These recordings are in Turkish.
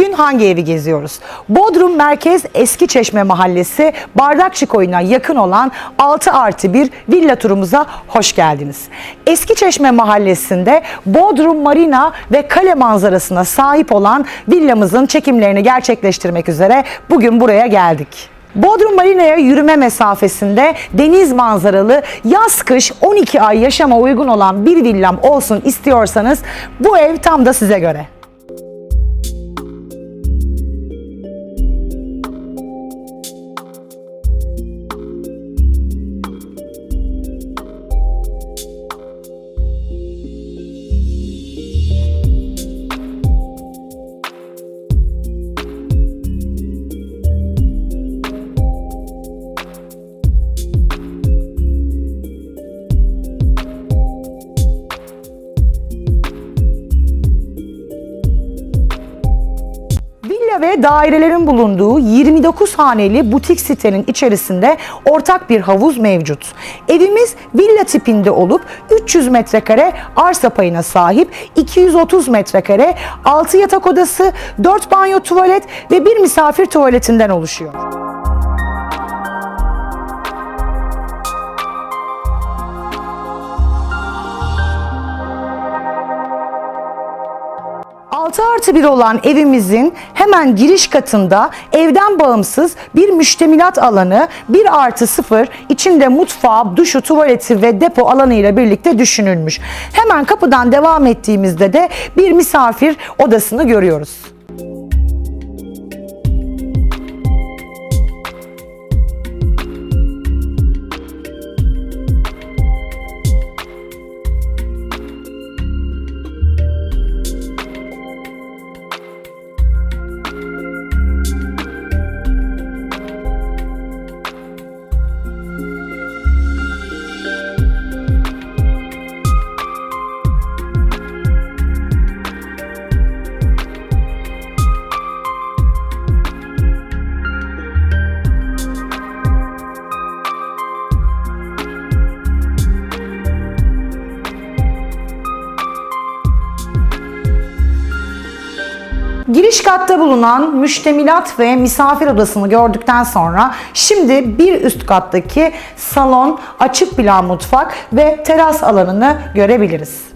Bugün hangi evi geziyoruz? Bodrum Merkez Eski Çeşme Mahallesi Bardakçı Koyu'na yakın olan 6 artı 1 villa turumuza hoş geldiniz. Eski Çeşme Mahallesi'nde Bodrum Marina ve kale manzarasına sahip olan villamızın çekimlerini gerçekleştirmek üzere bugün buraya geldik. Bodrum Marina'ya yürüme mesafesinde deniz manzaralı yaz kış 12 ay yaşama uygun olan bir villam olsun istiyorsanız bu ev tam da size göre. Ve dairelerin bulunduğu 29 haneli butik sitenin içerisinde ortak bir havuz mevcut. Evimiz villa tipinde olup 300 metrekare arsa payına sahip, 230 metrekare 6 yatak odası, 4 banyo tuvalet ve bir misafir tuvaletinden oluşuyor. Artı bir olan evimizin hemen giriş katında evden bağımsız bir müştemilat alanı 1 artı 0 içinde mutfağı, duşu, tuvaleti ve depo alanı ile birlikte düşünülmüş. Hemen kapıdan devam ettiğimizde de bir misafir odasını görüyoruz. Giriş katta bulunan müştemilat ve misafir odasını gördükten sonra şimdi bir üst kattaki salon, açık plan mutfak ve teras alanını görebiliriz.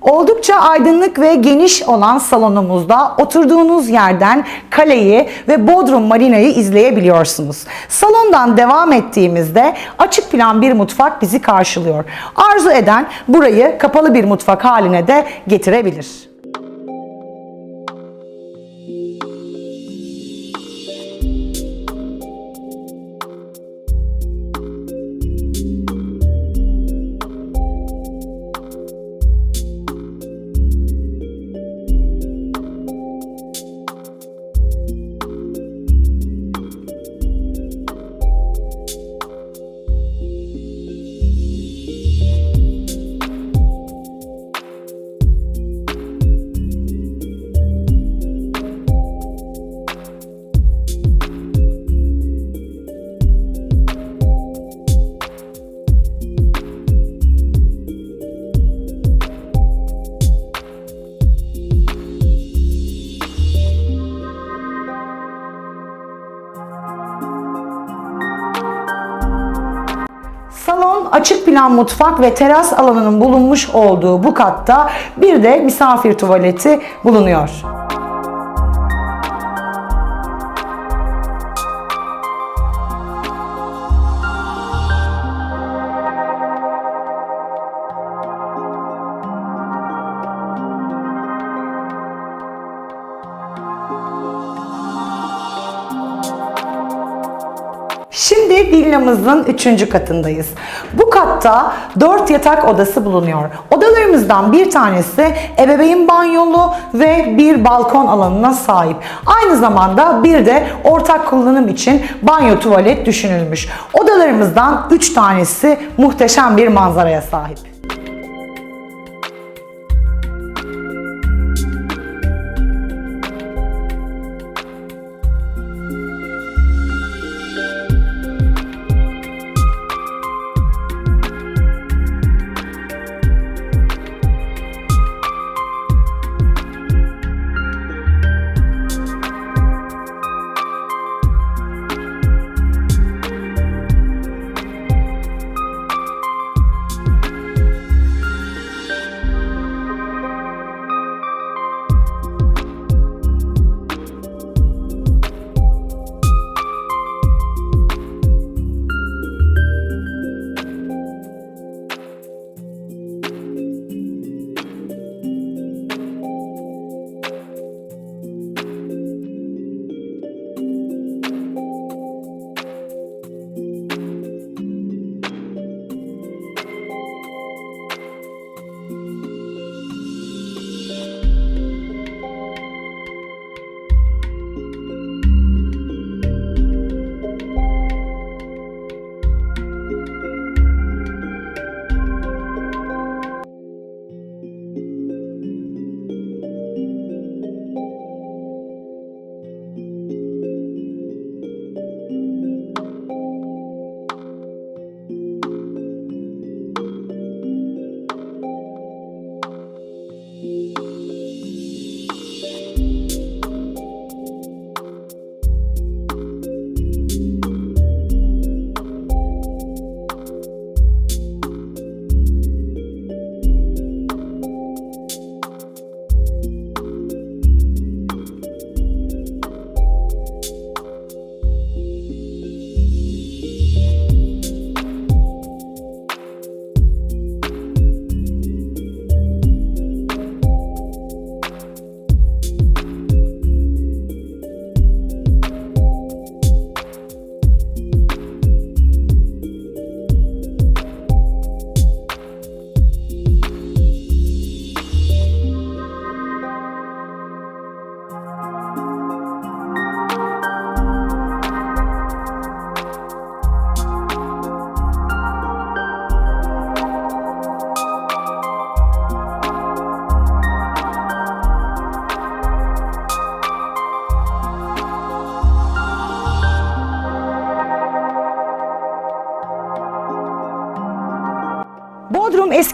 Oldukça aydınlık ve geniş olan salonumuzda oturduğunuz yerden kaleyi ve Bodrum Marina'yı izleyebiliyorsunuz. Salondan devam ettiğimizde açık plan bir mutfak bizi karşılıyor. Arzu eden burayı kapalı bir mutfak haline de getirebilir. Plan mutfak ve teras alanının bulunmuş olduğu bu katta bir de misafir tuvaleti bulunuyor. Villamızın üçüncü katındayız. Bu katta 4 yatak odası bulunuyor. Odalarımızdan bir tanesi ebeveyn banyolu ve bir balkon alanına sahip. Aynı zamanda bir de ortak kullanım için banyo tuvalet düşünülmüş. Odalarımızdan 3 tanesi muhteşem bir manzaraya sahip.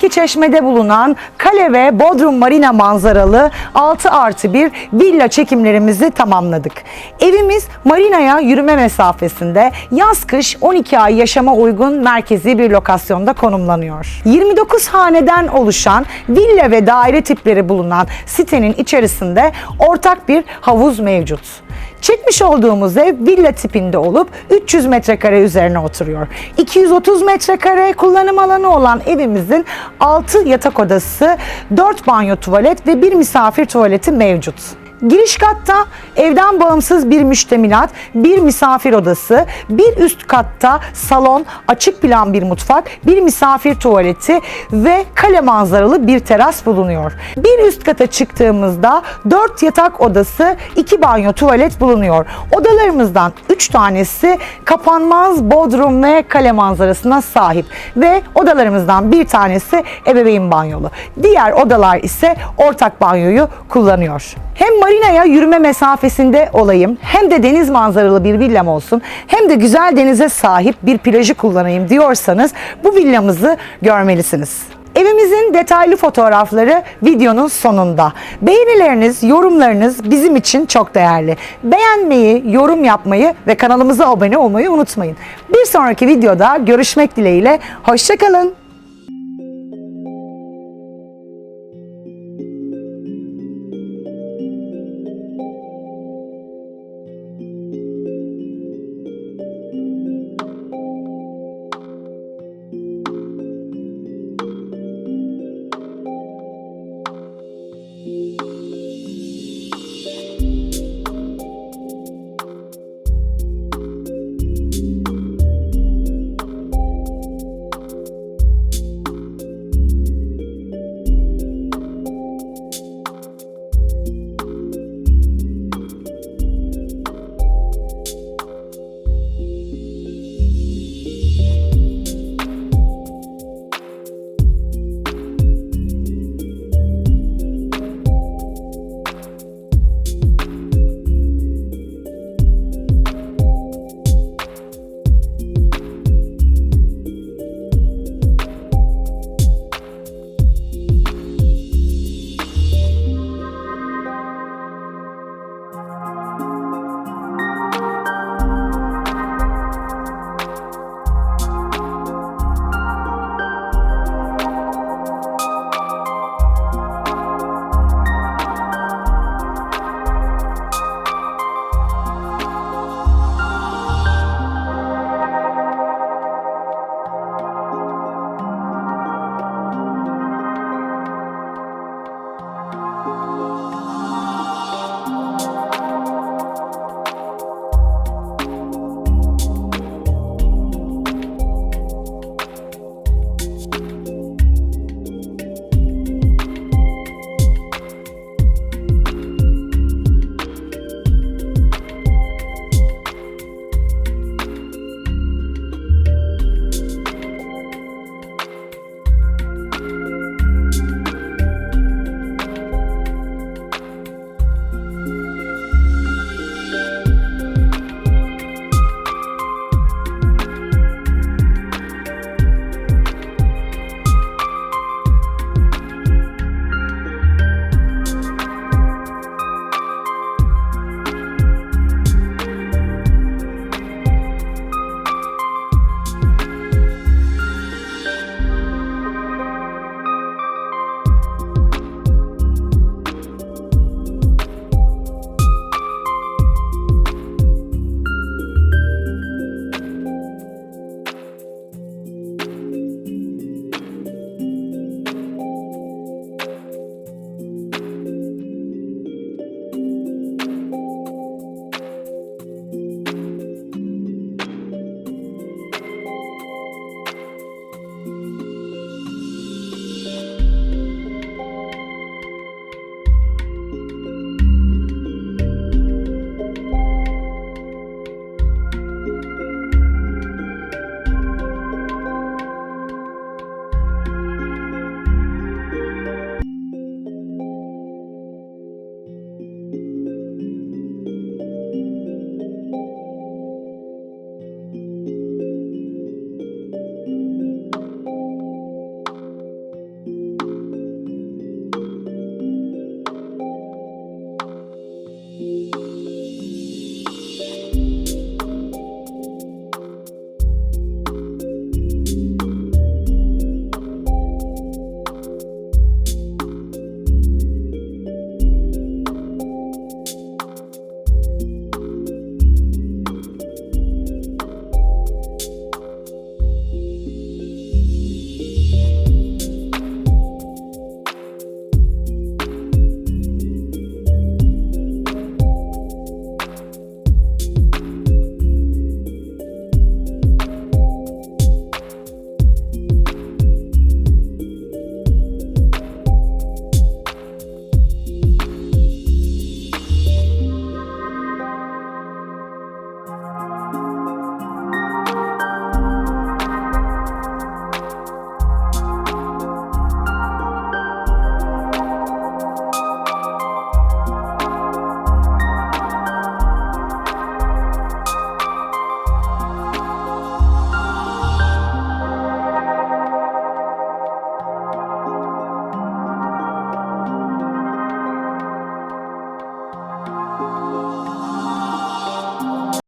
Eski Çeşme'de bulunan Kale ve Bodrum Marina manzaralı 6 artı 1 villa çekimlerimizi tamamladık. Evimiz marinaya yürüme mesafesinde yaz kış 12 ay yaşama uygun merkezi bir lokasyonda konumlanıyor. 29 haneden oluşan villa ve daire tipleri bulunan sitenin içerisinde ortak bir havuz mevcut. Çekmiş olduğumuz ev villa tipinde olup 300 metrekare üzerine oturuyor. 230 metrekare kullanım alanı olan evimizin 6 yatak odası, 4 banyo tuvalet ve bir misafir tuvaleti mevcut. Giriş katta evden bağımsız bir müştemilat, bir misafir odası, bir üst katta salon, açık plan bir mutfak, bir misafir tuvaleti ve kale manzaralı bir teras bulunuyor. Bir üst kata çıktığımızda 4 yatak odası, 2 banyo tuvalet bulunuyor. Odalarımızdan 3 tanesi kapanmaz bodrum ve kale manzarasına sahip ve odalarımızdan bir tanesi ebeveyn banyolu. Diğer odalar ise ortak banyoyu kullanıyor. Hem marinaya yürüme mesafesinde olayım, hem de deniz manzaralı bir villam olsun, hem de güzel denize sahip bir plajı kullanayım diyorsanız bu villamızı görmelisiniz. Evimizin detaylı fotoğrafları videonun sonunda. Beğenileriniz, yorumlarınız bizim için çok değerli. Beğenmeyi, yorum yapmayı ve kanalımıza abone olmayı unutmayın. Bir sonraki videoda görüşmek dileğiyle. Hoşçakalın.